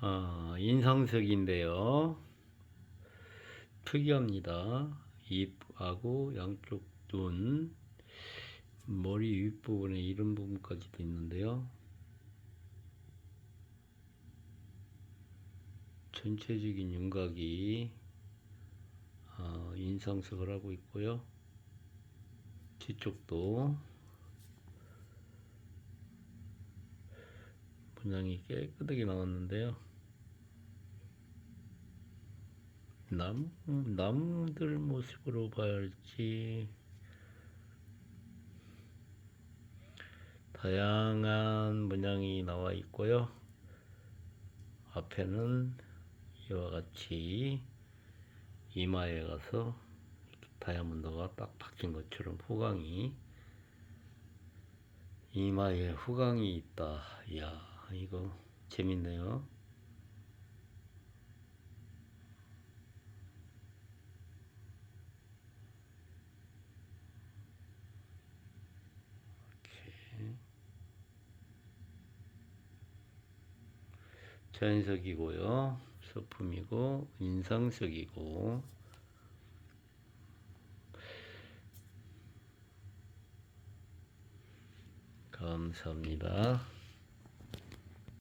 아, 인상색인데요. 특이합니다. 입하고 양쪽 눈, 머리 윗부분에 이런 부분까지도 있는데요. 전체적인 윤곽이 아, 인상색을 하고 있고요. 뒤쪽도 분양이 깨끗하게 나왔는데요. 나무, 나무들 모습으로 봐야 할지 다양한 문양이 나와 있고요. 앞에는 이와 같이 이마에 가서 다이아몬드가 딱 박힌 것처럼 후광이 이마에 후광이 있다. 이야, 이거 재밌네요. 자연석이고요. 소품이고 인상석이고 감사합니다.